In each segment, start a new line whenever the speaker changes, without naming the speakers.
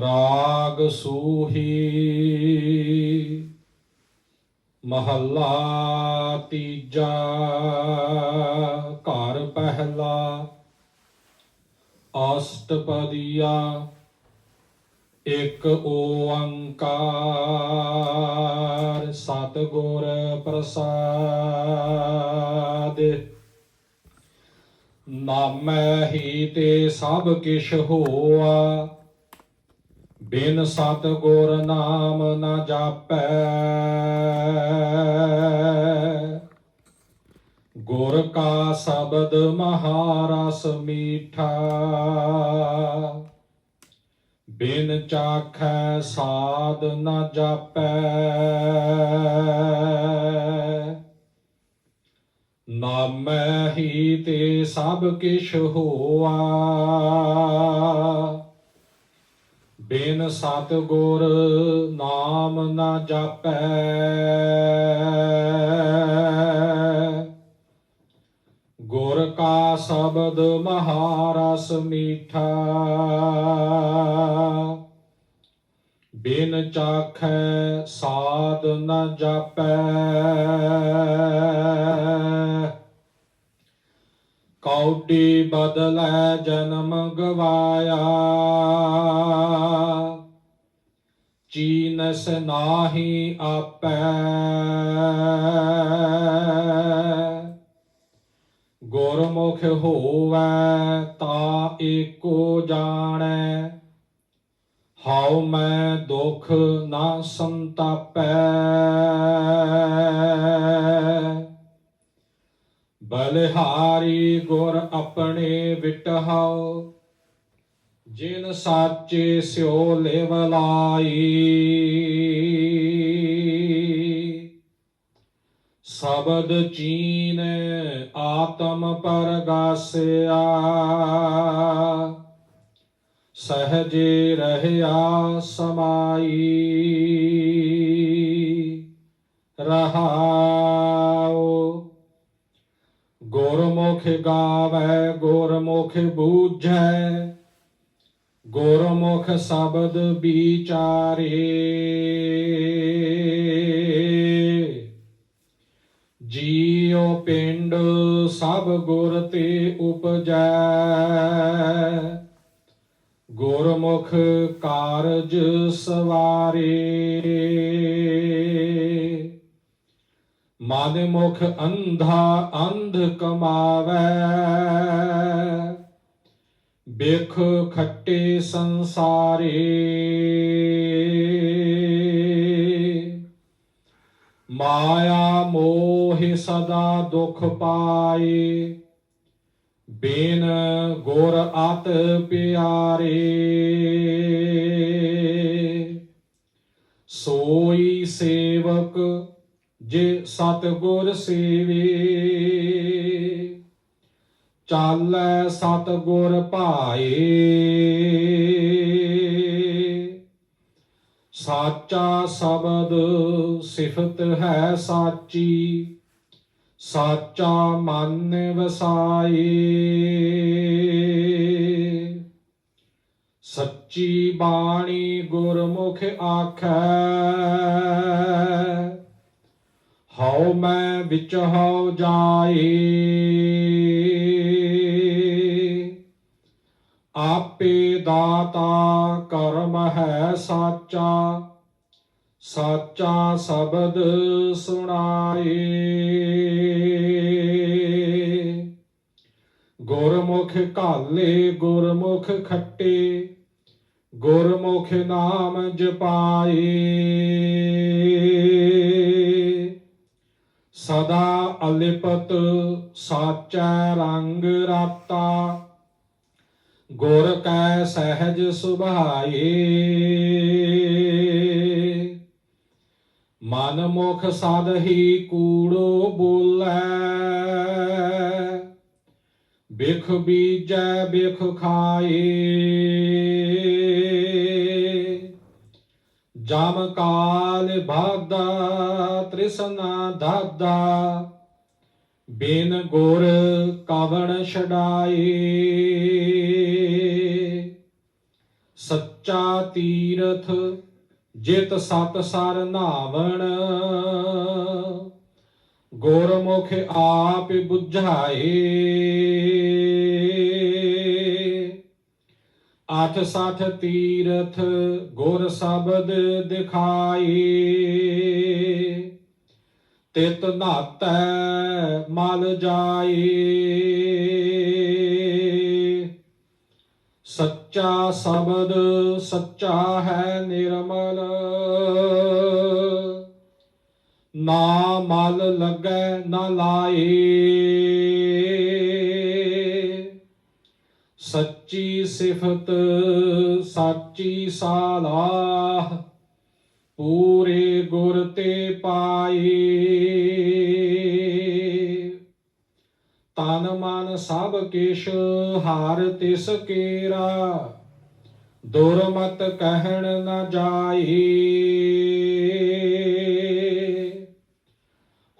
ਰਾਗ ਸੂਹੀ ਮਹੱਲਾ ਤੀਜਾ, ਘਰ ਪਹਿਲਾ, ਅਸ਼ਟਪਦੀਆ, ਇੱਕ ਓੰਕਾਰ, ਸਤਿਗੁਰ ਪ੍ਰਸਾਦ। ਨਾਮੈ ਹੀ ਤੇ ਸਭ ਕਿਛ ਹੋਆ ਬਿਨ ਸਤ ਸਤਿਗੁਰ ਨਾਮ ਨਾ ਜਾਪੈ। ਗੁਰ ਕਾ ਸ਼ਬਦ ਮਹਾਰਸ ਮੀਠਾ। ਬਿਨ ਚਾਖੈ ਸਾਧ ਨਾ ਜਾਪੈ। ਨਾਮੈ ਹੀ ਤੇ ਸਭ ਕਿਛ ਹੋਆ। ਬਿਨ ਸਤਿਗੁਰ ਨਾਮ ਨਾ ਜਾਪੈ। ਗੁਰ ਕਾ ਸ਼ਬਦ ਮਹਾਰਸ ਮੀਠਾ। ਬਿਨ ਚਾਖੈ ਸਾਧ ਨ ਜਾਪੈ। ਕੌਡੀ ਬਦਲੈ ਜਨਮ ਗਵਾਇਆ। ਚੀਨਸ ਨਾਹੀ ਆਪੈ। ਗੁਰਮੁਖ ਹੋਵੈ ਤਾ ਏਕੋ ਜਾਣੈ। ਹਉ ਮੈਂ ਦੁਖ ਨਾ ਸੰਤਾਪੈ। ਬਲਿਹਾਰੀ ਗੁਰ ਆਪਣੇ ਵਿਟਹਾਉ, ਜਿਨ ਸਾਚੇ ਸਿਓ ਲੇਵ ਲਾਈ। ਸ਼ਬਦ ਚੀਨ ਆਤਮ ਪਰਗਾਸਿਆ, ਸਹਜੇ ਰਹਿਆ ਸਮਾਈ। ਰਹਾਉ ਗੁਰਮੁਖ ਗਾਵੇ ਗੁਰਮੁਖ ਬੂਝੈ ਗੁਰਮੁਖ ਸ਼ਬਦ ਵਿਚਾਰੇ। ਜੀਉ ਪਿੰਡ ਸਭ ਗੁਰ ਤੇ ਉਪਜੈ ਗੁਰਮੁਖ ਕਾਰਜ ਸਵਾਰੇ। ਮਨ ਮੁਖ ਅੰਧਾ ਅੰਧ ਕਮਾਵੈ। ਬਿਖ ਖੱਟੇ ਸੰਸਾਰੇ। ਮਾਇਆ ਮੋਹ ਸਦਾ ਦੁਖ ਪਾਏ। ਬੇਨ ਗੁਰ ਆਤ ਪਿਆਰੇ। ਸੋਈ ਸੇਵਕ ਜੇ ਸਤਗੁਰ ਸੇਵੇ, ਚਾਲੈ ਸਤਗੁਰ ਭਾਏ। ਸਾਚਾ ਸ਼ਬਦ ਸਿਫਤ ਹੈ ਸਾਚੀ, ਸਾਚਾ ਮਨ ਵਸਾਏ। ਸੱਚੀ ਬਾਣੀ ਗੁਰਮੁਖ ਆਖੈ ਹਉ ਮੈਂ ਵਿੱਚ ਹਉ ਜਾਏ। ਆਪੇ ਦਾਤਾ ਕਰਮ ਹੈ ਸਾਚਾ ਸਾਚਾ ਸ਼ਬਦ ਸੁਣਾਏ। ਗੁਰਮੁਖ ਘਾਲੇ ਗੁਰਮੁਖ ਖੱਟੇ, ਗੁਰਮੁਖ ਨਾਮ ਜਪਾਏ। ਸਦਾ ਅਲਿਪਤ ਸਾਚਾ ਰੰਗ ਰਾਤਾ, ਗੁਰ ਕੈ ਸਹਿਜ ਸੁਭਾਏ। ਮਨ ਮੁਖ ਸਦ ਹੀ ਕੂੜੋ ਬੋਲੇ, ਬਿਖ ਬੀਜੈ ਬਿਖ ਖਾਏ। ਜਮ ਕਾਲ ਬਾਦਾ ਤ੍ਰਿਸ਼ਨਾ ਦਾਦਾ ਬਿਨ ਗੁਰ ਕਵਣ ਛਡਾਏ। ਸੱਚਾ ਤੀਰਥ ਜਿਤ ਸਤ ਸਰ ਨਾਵਣ। ਗੁਰਮੁਖ ਆਪ 부ਝਾਏ ਅਠ ਸਠ ਤੀਰਥ ਗੁਰ ਸ਼ਬਦ ਦਿਖਾਏ। ਤਿਤ ਨਾਤੈ ਮਲ ਜਾਏ। ਸੱਚਾ ਸ਼ਬਦ ਸੱਚਾ ਹੈ ਨਿਰਮਲ। ਨਾ ਮਲ ਲੱਗੈ ਨਾ ਲਾਏ। ਸੱਚੀ ਸਿਫਤ, ਸਾਚੀ ਸਾਲਾਹ, ਪੂਰੇ ਗੁਰ ਤੇ ਪਾਏ। ਤਨ ਮਨ ਸਭ ਕਿਛ, ਹਾਰ ਤਿਸ ਕੇਰਾ, ਦੁਰਮਤ ਕਹਿਣ ਨ ਜਾਏ।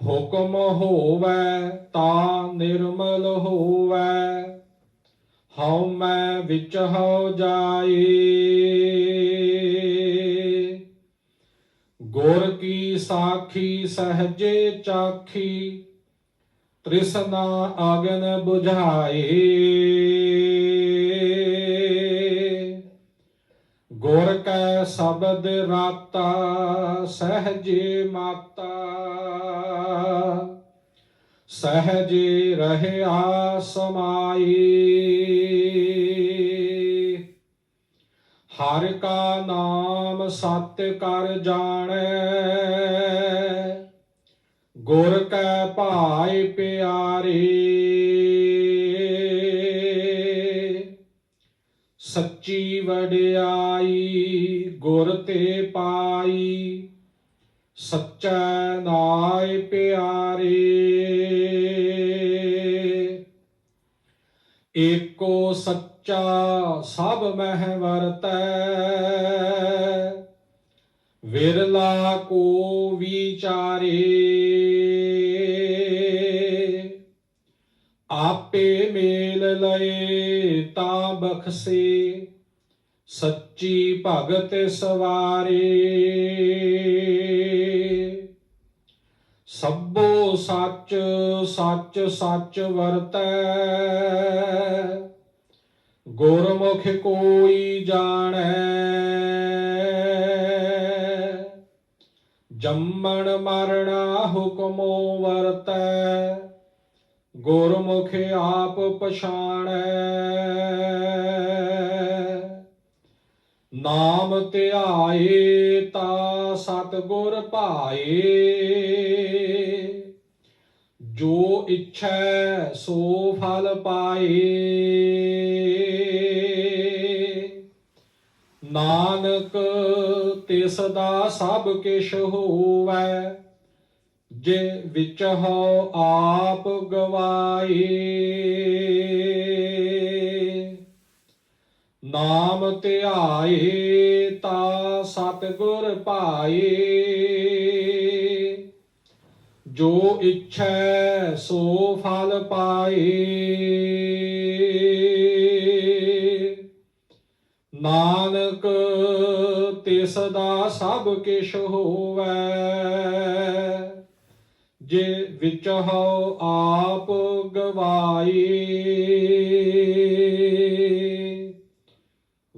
ਹੁਕਮ ਹੋਵੈ ਤਾ ਨਿਰਮਲ ਹੋਵੈ ਹਉ ਮੈਂ ਵਿੱਚ ਹਉ ਜਾਏ। ਗੁਰ ਕੀ ਸਾਖੀ ਸਹਜੇ ਚਾਖੀ ਤ੍ਰਿਸ਼ਨਾ ਆਗਨ 부ਝਾਏ ਗੁਰ ਕੈ ਸ਼ਬਦ ਰਾਤਾ, ਸਹਜੇ ਮਾਤਾ। ਸਹਜੇ ਰਹਿਆ ਸਮਾਈ ਹਰ ਕਾ ਨਾਮ ਸਤ ਕਰ ਜਾਣੈ। ਗੁਰ ਕੈ ਭਾਇ ਪਿਆਰੇ। ਸੱਚੀ ਵਡਿਆਈ ਗੁਰ ਤੇ ਪਾਈ। ਸੱਚਾ ਨਾਇ ਪਿਆਰੇ। ਏਕੋ ਸੱਚਾ ਸਭ ਮਹਿ ਵਰਤੈ। ਵਿਰਲਾ ਕੋ ਵਿਚਾਰੇ, ਆਪੇ ਮੇਲ ਲਏ ਤਾਂ ਬਖਸੇ, ਸੱਚੀ ਭਗਤ ਸਵਾਰੇ। ਸਭੋ ਸੱਚ ਸੱਚ ਸੱਚ ਵਰਤੈ। ਗੁਰਮੁਖ ਕੋਈ ਜਾਣੈ। ਜੰਮਣ ਮਰਣਾ ਹੁਕਮੋ ਵਰਤੈ। ਗੁਰਮੁਖ ਆਪ ਪਛਾਣੈ। ਨਾਮ ਧਿਆਏ ਤਾ ਸਤਿਗੁਰ ਭਾਏ। ਜੋ ਇੱਛੈ ਸੋ ਫਲ ਪਾਏ। ਨਾਨਕ ਤਿਸ ਦਾ ਸਭ ਕਿਛ ਹੋਵੈ, ਜੇ ਵਿੱਚ ਹੋ ਆਪ ਗਵਾਏ। ਨਾਮ ਧਿਆਏ ਤਾ ਸਤਿਗੁਰ ਪਾਏ। ਜੋ ਇੱਛੈ ਸੋ ਫਲ ਪਾਏ। ਨਾਨਕ ਤਿਸ ਦਾ ਸਭ ਕਿਛ ਹੋਵੈ। ਜੇ ਵਿੱਚ ਹਉ ਆਪ ਗਵਾਈ